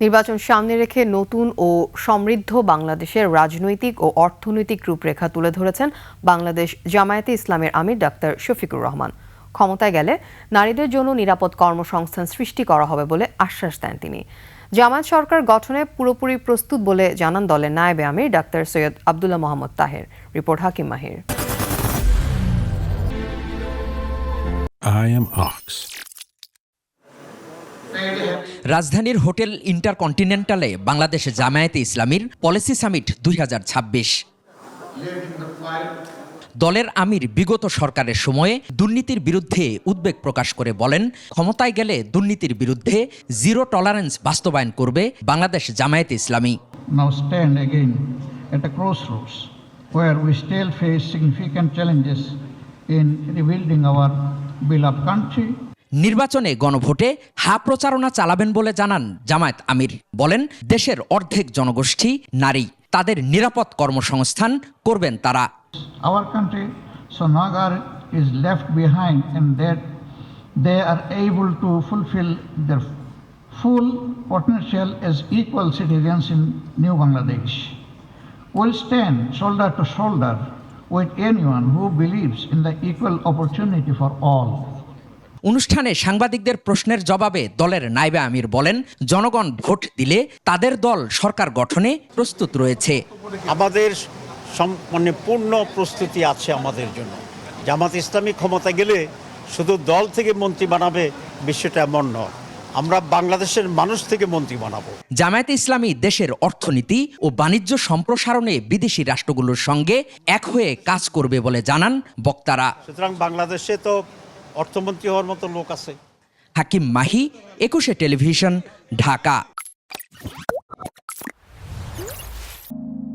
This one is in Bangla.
নির্বাচন সামনে রেখে নতুন ও সমৃদ্ধ বাংলাদেশের রাজনৈতিক ও অর্থনৈতিক রূপরেখা তুলে ধরেছেন বাংলাদেশ জামায়াতে ইসলামের আমির ডাক্তার শফিকুর রহমান। ক্ষমতায় গেলে নারীদের জন্য নিরাপদ কর্মসংস্থান সৃষ্টি করা হবে বলে আশ্বাস দেন তিনি। জামায়াত সরকার গঠনে পুরোপুরি প্রস্তুত বলে জানান দলের নায়েবে আমির ডাক্তার সৈয়দ আবদুল্লাহ মোহাম্মদ তাহের। রিপোর্ট হাকিম মাহির. রাজধানীর হোটেল ইন্টারকন্টিনেন্টালে বাংলাদেশ জামায়াতে ইসলামীর পলিসি সামিট দুই হাজার ছাব্বিশ। দলের আমির বিগত সরকারের সময়ে দুর্নীতির বিরুদ্ধে উদ্বেগ প্রকাশ করে বলেন, ক্ষমতায় গেলে দুর্নীতির বিরুদ্ধে জিরো টলারেন্স বাস্তবায়ন করবে বাংলাদেশ জামায়াতে ইসলামী। নির্বাচনে গণভোটে হা প্রচারণা চালাবেন বলে জানান জামায়াত আমির। বলেন, দেশের অর্ধেক জনগোষ্ঠী নারী, তাদের নিরাপদ কর্মসংস্থান করবেন তারা। Our country so no girl is left behind in they are able to fulfil their full potential as equal citizens in new Bangladesh will shoulder to shoulder with any one who the equal opportunity for all অনুষ্ঠানে সাংবাদিকদের প্রশ্নের জবাবে দলের নাইবা আমির বলেন জনগণ ভোট দিলে তাদের দল সরকার গঠনে প্রস্তুত রয়েছে। আমাদের মানে পূর্ণ প্রস্তুতি আছে আমাদের জন্য। জামাত ইসলামী ক্ষমতা গেলে শুধু দল থেকে মন্ত্রী বানাবে বিষয়টা এমন নয় আমরা বাংলাদেশের মানুষ থেকে মন্ত্রী বানাবো। জামায়াতে ইসলামী দেশের অর্থনীতি ও বাণিজ্য সম্প্রসারণে বিদেশি রাষ্ট্রগুলোর সঙ্গে এক হয়ে কাজ করবে বলে জানান বক্তারা। সুতরাং বাংলাদেশে তো অর্থমন্ত্রী হওয়ার মতো লোক আছে। হাকিম মাহি একুশে টেলিভিশন ঢাকা।